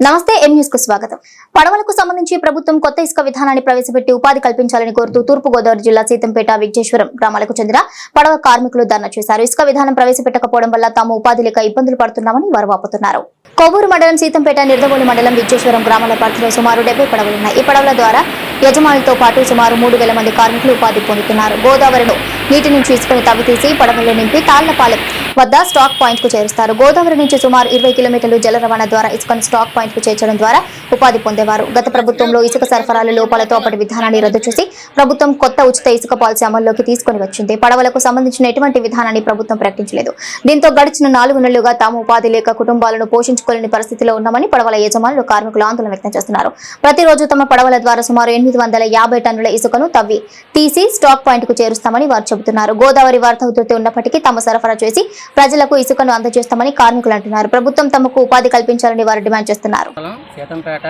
నమస్తే ఎం న్యూస్కు స్వాగతం. పడవలకు సంబంధించి ప్రభుత్వం కొత్త ఇసుక విధానాన్ని ప్రవేశపెట్టి ఉపాధి కల్పించాలని కోరుతూ తూర్పు గోదావరి జిల్లా సీతంపేట విజ్ఞేశ్వరం గ్రామాలకు చెందిన పడవ కార్మికులు ధర్నా చేశారు. ఇసుక విధానం ప్రవేశపెట్టకపోవడం వల్ల తాము ఉపాధి లేక ఇబ్బందులు పడుతున్నామని వారు వాపోతున్నారు. కొవ్వూరు మండలం సీతంపేట నిర్దవోలు మండలం విజ్ఞేశ్వరం గ్రామాల పరిధిలో సుమారు డెబ్బై పడవలున్నాయి ఈ పడవల ద్వారా యజమానులతో పాటు సుమారు మూడు వేల మంది కార్మికులు ఉపాధి పొందుతున్నారు. గోదావరిలో నీటి నుంచి ఇసుకను తవ్వితీసి పడవల్లో నింపి తాళ్ళపాలెం వద్ద స్టాక్ పాయింట్కు చేరుస్తారు. గోదావరి నుంచి సుమారు ఇరవై కిలోమీటర్లు జల రవాణా ద్వారా ఇసుకను స్టాక్ పాయింట్కు చేర్చడం ద్వారా ఉపాధి పొందేవారు. గత ప్రభుత్వంలో ఇసుక సరఫరాల లోపాలతో అప్పటి విధానాన్ని రద్దు చేసి ప్రభుత్వం కొత్త ఉచిత ఇసుక పాలసీ అమల్లోకి తీసుకుని వచ్చింది. పడవలకు సంబంధించిన ఎటువంటి విధానాన్ని ప్రభుత్వం ప్రకటించలేదు. దీంతో గడిచిన నాలుగు నెలలుగా తాము ఉపాధి లేక కుటుంబాలను పోషించుకోలేని పరిస్థితిలో ఉన్నామని పడవల యజమానులు కార్మికులు ఆందోళన వ్యక్తం చేస్తున్నారు. ప్రతిరోజు తమ పడవల ద్వారా సుమారు ఎనిమిది వందల యాభై టన్నుల ఇసుకను తవ్వి తీసి స్టాక్ పాయింట్కు చేరుస్తామని వారు చెబుతున్నారు. గోదావరి వార్త ఉధృతి ఉన్నప్పటికీ తాము సరఫరా చేసి ప్రజలకు ఇసుకను అందజేస్తామని కార్మికులు అంటున్నారు. ప్రభుత్వం తమకు ఉపాధి కల్పించాలని వారు డిమాండ్ చేస్తున్నారు. సీతంపేట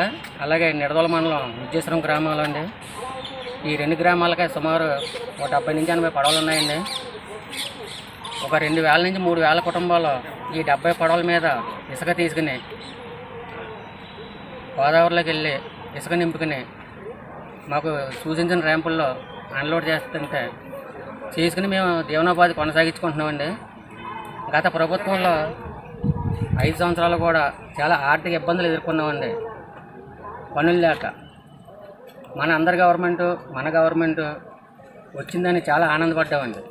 అలాగే నిడదోల మండలం విద్యేశ్వరం గ్రామాలు అండి. ఈ రెండు గ్రామాలకే సుమారు ఒక డెబ్బై నుంచి ఎనభై పడవలు ఉన్నాయండి. ఒక రెండు వేల నుంచి మూడు వేల కుటుంబాలు ఈ డెబ్బై పడవల మీద ఇసుక తీసుకుని గోదావరిలోకి వెళ్ళి ఇసుక నింపుకుని మాకు సూచించిన ర్యాంపుల్లో అన్లోడ్ చేస్తుంటే చేసుకుని మేము జీవనోపాధి కొనసాగించుకుంటున్నామండి. గత ప్రభుత్వంలో ఐదు సంవత్సరాలు కూడా చాలా ఆర్థిక ఇబ్బందులు ఎదుర్కొన్నామండి. పనులు లేక మన అందరి గవర్నమెంట్ మన గవర్నమెంట్ వచ్చిందని చాలా ఆనందపడ్డామండి.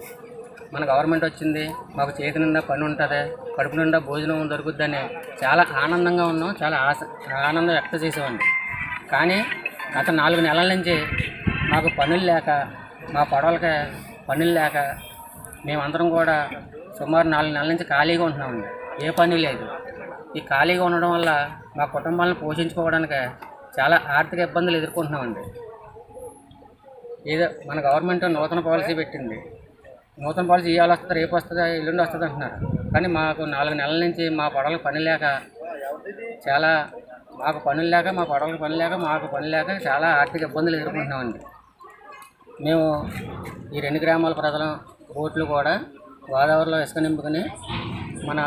మన గవర్నమెంట్ వచ్చింది మాకు చేతి నిండా పని ఉంటుంది కడుపు నిండా భోజనం దొరుకుద్దని చాలా ఆనందంగా ఉన్నాం చాలా ఆశ ఆనందం వ్యక్తం చేసామండి కానీ గత నాలుగు నెలల నుంచి మాకు పనులు లేక మా పడవలకి పనులు లేక మేమందరం కూడా సుమారు నాలుగు నెలల నుంచి ఖాళీగా ఉంటున్నామండి. ఏ పని లేదు. ఈ ఖాళీగా ఉండడం వల్ల మా కుటుంబాలను పోషించుకోవడానికి చాలా ఆర్థిక ఇబ్బందులు ఎదుర్కొంటున్నామండి. ఏదో మన గవర్నమెంట్ నూతన పాలసీ పెట్టింది. నూతన పాలసీ ఇవాళ వస్తుంది రేపు వస్తుంది ఎల్లుండి వస్తుంది అంటున్నారు కానీ మాకు నాలుగు నెలల నుంచి మా పడవలకు పని లేక చాలా మాకు పనులు లేక మా పడవలకు పని లేక మాకు పని లేక చాలా ఆర్థిక ఇబ్బందులు ఎదుర్కొంటున్నామండి. మేము ఈ రెండు గ్రామాల ప్రజలు బోట్లు కూడా గోదావరిలో ఇసుక నింపుకొని మన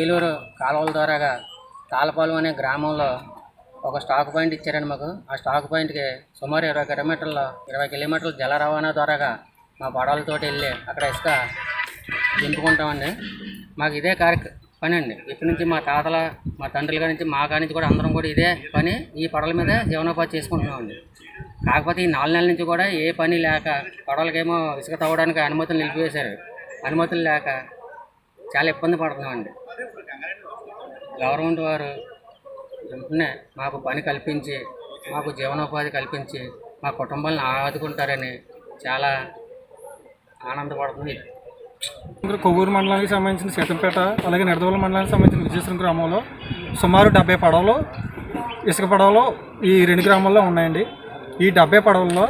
ఏలూరు కాలువల ద్వారాగా తాళపాలెం అనే గ్రామంలో ఒక స్టాక్ పాయింట్ ఇచ్చారండి మాకు. ఆ స్టాక్ పాయింట్కి సుమారు ఇరవై కిలోమీటర్లు ఇరవై కిలోమీటర్ల జల రవాణా ద్వారాగా మా పడవలతోటి వెళ్ళి అక్కడ ఇసుక నింపుకుంటామండి. మాకు ఇదే కార్యక్ర పని అండి ఇప్పటి నుంచి మా తాతల మా తండ్రుల నుంచి మా కాడి నుంచి కూడా అందరం కూడా ఇదే పని ఈ పడవల మీద జీవనోపాధి చేసుకుంటున్నామండి. కాకపోతే ఈ నాలుగు నెలల నుంచి కూడా ఏ పని లేక పడవలకేమో ఇసుక తవ్వడానికి అనుమతులు నిలిపివేశారు. అనుమతులు లేక చాలా ఇబ్బంది పడుతున్నామండి. గవర్నమెంట్ వారు వెంటనే మాకు పని కల్పించి మాకు జీవనోపాధి కల్పించి మా కుటుంబాలను ఆదుకుంటారని చాలా ఆనందపడుతుంది కొవ్వూరు మండలానికి సంబంధించిన సీతంపేట అలాగే నిడదవల మండలానికి సంబంధించిన విజయశ్వరం గ్రామంలో సుమారు డెబ్బై పడవలు ఇసుక పడవలు ఈ రెండు గ్రామాల్లో ఉన్నాయండి. ఈ డెబ్బై పడవల్లో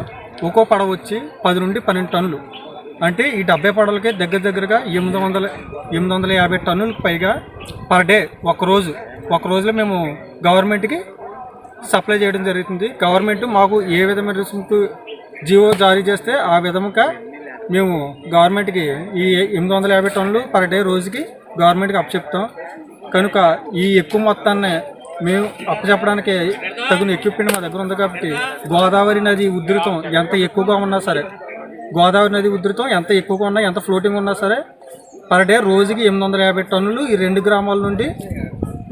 ఒక్కో పడవ వచ్చి పది నుండి పన్నెండు టన్నులు. అంటే ఈ డెబ్బై పడవలకి దగ్గర దగ్గరగా ఎనిమిది వందల ఎనిమిది వందల యాభై టన్నులకు పైగా పర్ డే ఒక రోజు ఒక రోజులో మేము గవర్నమెంట్కి సప్లై చేయడం జరుగుతుంది. గవర్నమెంట్ మాకు ఏ విధమైన రుసుముకు జీవో జారీ చేస్తే ఆ విధముగా మేము గవర్నమెంట్కి ఈ ఎనిమిది వందల యాభై టన్నులు పర్ డే రోజుకి గవర్నమెంట్కి అప్పచెప్తాం. కనుక ఈ ఎక్కువ మొత్తాన్ని మేము అప్పచెప్పడానికి తగిన ఎక్విప్మెంట్ మా దగ్గర ఉంది కాబట్టి గోదావరి నది ఉధృతం ఎంత ఎక్కువగా ఉన్నా సరే గోదావరి నది ఉధృతం ఎంత ఎక్కువగా ఉన్నా ఎంత ఫ్లోటింగ్ ఉన్నా సరే పర్ డే రోజుకి ఎనిమిది వందల యాభై టన్నులు ఈ రెండు గ్రామాల నుండి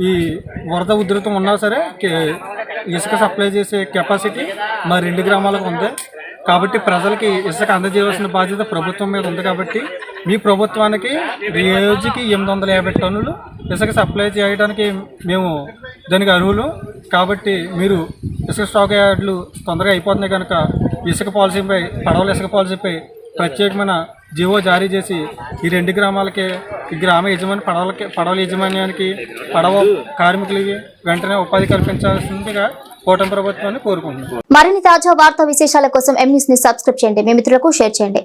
ఈ వరద ఉధృతం ఉన్నా సరే కే- ఇసుక సప్లై చేసే కెపాసిటీ మా రెండు గ్రామాలకు ఉంది. కాబట్టి ప్రజలకి ఇసుక అందజేయవలసిన బాధ్యత ప్రభుత్వం మీద ఉంది కాబట్టి మీ ప్రభుత్వానికి రోజుకి ఎనిమిది వందల యాభై టన్నులు ఇసుక సప్లై చేయడానికి మేము దానికి అర్హులు. కాబట్టి మీరు ఇసుక స్టాక్ యార్డులు తొందరగా అయిపోతున్నాయి కనుక ఇసుక పాలసీపై పడవల ఇసుక పాలసీపై ప్రత్యేకమైన జీవో జారీ చేసి ఈ రెండు గ్రామాలకి ఈ గ్రామ యజమాని పడవలకి పడవల యజమాన్యానికి పడవ కార్మికులకి వెంటనే ఉపాధి కల్పించాల్సిందిగా కూటమి ప్రభుత్వాన్ని కోరుకుంటున్నాం. మరిన్ని తాజా వార్తా విశేషాల కోసం ఎం ని సబ్స్క్రైబ్ చేయండి. మీ మిత్రులకు షేర్ చేయండి.